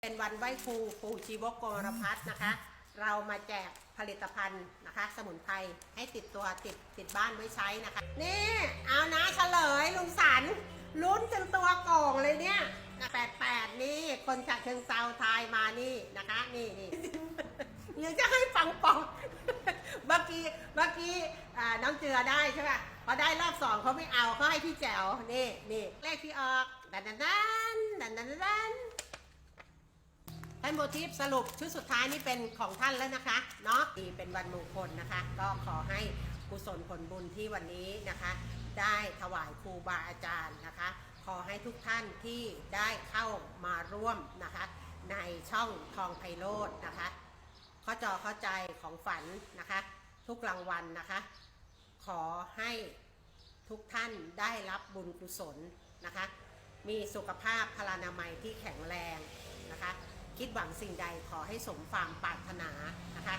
เป็นวันไหว้ครูครูชีวกโกรพัฒน์นะคะ เรามาแจกผลิตภัณฑ์นะคะ สมุนไพรให้ติดตัวติดติดบ้านไว้ใช้นะคะ นี่ เอานะเฉลยลุงสันลุ้นจนตัวโก่งเลยเนี่ยแปดแปดนี่คนจากเชิงเซาทายมานี่นะคะ นี่นี่หรือจะให้ฟังปองเมื่อกี้เมื่อกี้อ่าน้องเจือได้ใช่ป่ะพอได้รอบสองเขาไม่เอาเขาให้พี่แจ๋วนี่นี่เลขที่ออกดันดันดันดันดันดันท่าน โมทิฟสรุปชุดสุดท้ายนี่เป็นของท่านแล้วนะคะเนาะนี่เป็นวันมงคลนะคะ ก็ขอให้กุศลผลบุญที่วันนี้นะคะ ได้ถวายครูบาอาจารย์นะคะ ขอให้ทุกท่านที่ได้เข้ามาร่วมนะคะ ในช่องทองไพโรจน์นะคะข้อจอเข้าใจของฝันนะคะ ทุกรางวัลนะคะ ขอให้ทุกท่านได้รับบุญกุศลนะคะ มีสุขภาพพลานามัยที่แข็งแรงนะคะ คิดหวังสิ่งใดขอให้สมความปรารถนานะคะ